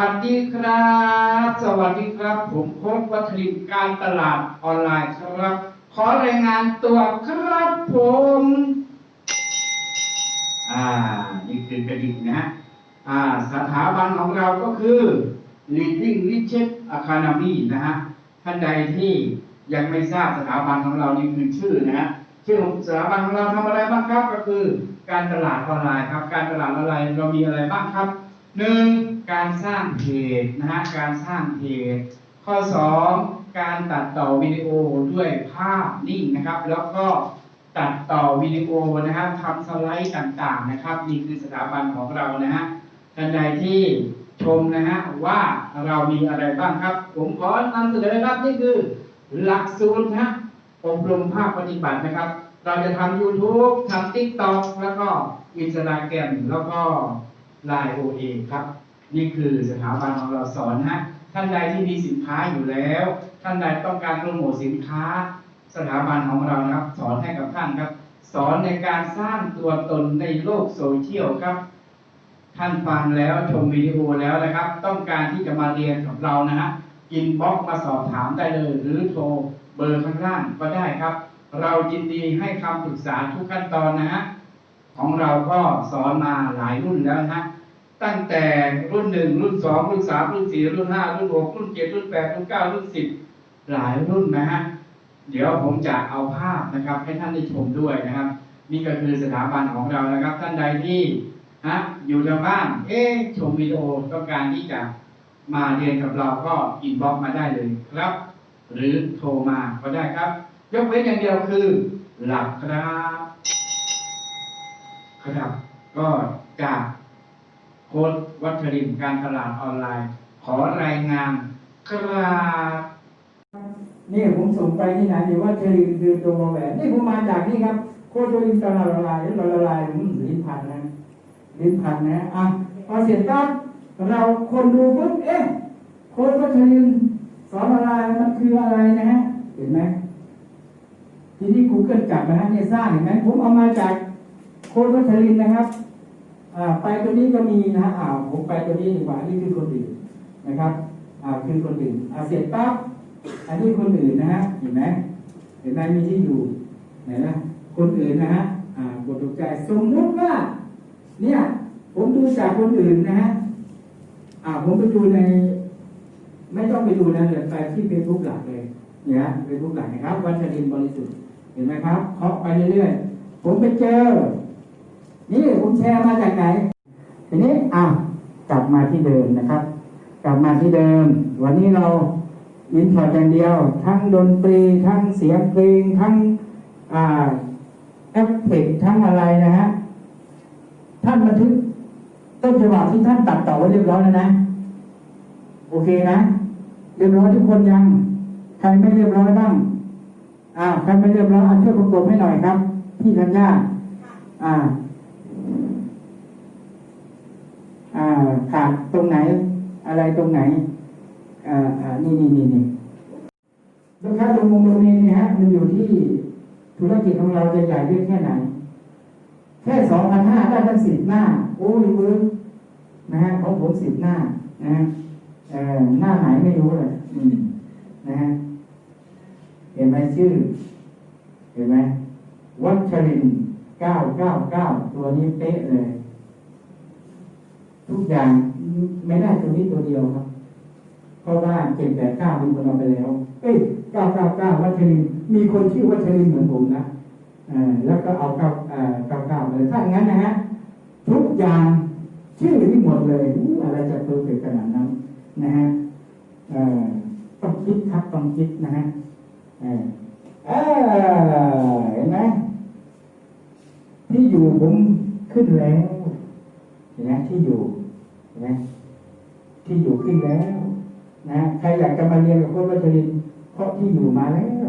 วัสดีครับ สวัสดีครับ ผมโค้ชวัฒรินการตลาดออนไลน์ครับ ขอรายงานตัวครับผม อ่า นี่คือกระดิ่งนะฮะ อ่า สถาบันของเราก็คือ Leading Richard Academy นะฮะ ท่านใดที่ยังไม่ทราบสถาบันของเรานี่คือชื่อนะฮะ ชื่อของสถาบันของเราทำอะไรบ้างครับ ก็คือ การตลาดออนไลน์ครับ การตลาดออนไลน์เรามีอะไรบ้างครับหนึ่ง การสร้างเพจนะฮะการสร้างเพจข้อสองการตัดต่อวิดีโอด้วยภาพนิ่งนะครับ แล้วก็ตัดต่อวิดีโอนะครับทำสไลด์ต่างๆนะครับ นี่คือสถาบันของเรานะฮะท่านใดที่ชมนะฮะว่าเรามีอะไรบ้างครับ ผมขอนำเสนอครับนี่คือหลักสูตรนะฮะอบรมภาคปฏิบัตินะครับ เราจะทำ YouTube ทำ TikTok แล้วก็ Instagram แล้วก็ Line OA ครับ นี่คือสถาบันของเราสอนนะท่านใดที่มีสินค้าอยู่แล้ว ท่านใดต้องการโปรโมทสินค้า สถาบันของเรานะครับ สอนให้กับท่านครับ สอนในการสร้างตัวตนในโลกโซเชียลครับ ท่านฟังแล้วชมวิดีโอแล้วนะครับ ต้องการที่จะมาเรียนกับเรานะฮะอินบ็อกมาสอบถามได้เลย หรือโทรเบอร์ข้างล่างก็ได้ครับ เรายินดีให้คำปรึกษาทุกขั้นตอนนะฮะของเราก็สอนมาหลายรุ่นแล้วนะฮะ ตั้งแต่รุ่นหนึ่งรุ่นสองรุ่นสามรุ่นสี่รุ่นห้ารุ่นหกรุ่นเจ็ดรุ่นแปดรุ่นเก้ารุ่นสิบหลายรุ่นนะฮะเดี๋ยวผมจะเอาภาพนะครับ ให้ท่านได้ชมด้วยนะครับ นี่ก็คือสถาบันของเรานะครับ ท่านใดที่ฮะอยู่ทางบ้าน เอ๊ชมวิดีโอต้องการที่จะมาเรียนกับเราก็อินบ็อกมาได้เลยครับ หรือโทรมาก็ได้ครับ ยกเว้นอย่างเดียวคือ หลับครับ ครับ ก็จาก โค้ดวัชรินการตลาดออนไลน์ ขอรายงานครับนี่ผมส่งไปที่ไหนเดี๋ยวว่าเชลินคือตัววงแหวนนี่ผมมาจากนี่ครับ โคตรลินตลาดละลายละละลายผมลิ้นพันนะลิ้นพันนะอะพอเสร็จปั๊บเราคนดูปุ๊บเอ๊ะโค้ดวัชรินสอนอะไรมันคืออะไรนะฮะเห็นไหมทีนี้ Google จับนะฮะเนี่ยสร้างเห็นไหมผมเอามาจากโค้ดวัชรินนะครับ ไปตัวนี้ก็มีนะฮะอ่าผมไปตัวนี้ดีกว่านี่คือคนอื่นนะครับอ่าคือคนอื่นอ่าเสร็จปั๊บอันนี้คนอื่นนะฮะเห็นไหมเห็นไหมมีที่อยู่ไหนนะคนอื่นนะฮะอ่ากดถูกใจสมมติว่า เนี่ย ผมดูจากคนอื่นนะฮะอ่าผมไปดูใน ไม่ต้องไปดูนะเลยไปที่เฟซบุ๊กหลักเลยเนี่ยเฟซบุ๊กหลักนะครับวัชรินทร์บริสุทธิ์เห็นไหมครับเคาะไปเรื่อยๆผมไปเจอ นี่ผมแชร์มาจากไหน ทีนี้อะกลับมาที่เดิมนะครับ กลับมาที่เดิม วันนี้เราอินพอร์ตอย่างเดียว ทั้งดนตรี ทั้งเสียงเพลง ทั้งอ่าเอฟเฟกทั้งอะไรนะฮะ ท่านบันทึกต้นฉบับที่ท่านตัดต่อไว้เรียบร้อยแล้วนะ โอเคนะ เรียบร้อยทุกคนยัง ใครไม่เรียบร้อยบ้างอ่าใครไม่เรียบร้อยอะช่วยประกบให้หน่อยครับ พี่ธัญญาอ่า อ่า ขาดตรงไหนอะไรตรงไหนอ่าอ่านี่นี่นี่นี่ลูกค้าตรงมุมตรงนี้นี่ฮะมันอยู่ที่ธุรกิจของเราจะใหญ่ได้แค่ไหน แค่สองพันห้าได้ตั้งสิบหน้า โอ้ยเวิร์กนะฮะของผมสิบหน้านะฮะเออหน้าไหนไม่รู้เลยอืมนะฮะเห็นไหมชื่อ เห็นไหมวัชรินเก้าเก้าเก้าตัวนี้เป๊ะเลย ทุกอย่างไม่ได้ตัวนี้ตัวเดียวครับ เพราะว่าเจ็ดแปดเก้ามีคนเอาไปแล้ว เอ้ยเก้าเก้าเก้าวัชรินมีคนชื่อวัชรินเหมือนผมนะแล้วก็เอาเก้าเก้าเก้าไปเลยถ้าอย่างนั้นนะฮะทุกอย่างชื่อนี่หมดเลยอะไรจะเพอร์เฟกต์ขนาดนั้น นะฮะต้องคิดครับต้องคิดนะฮะเออเออเห็นไหมที่อยู่ผมขึ้นแล้ว ห็นไหมที่อยู่เห็นไหมที่อยู่ขึ้นแล้ว นะใครอยากจะมาเรียนกับโค้ชวัชรินเพราะที่อยู่มาแล้ว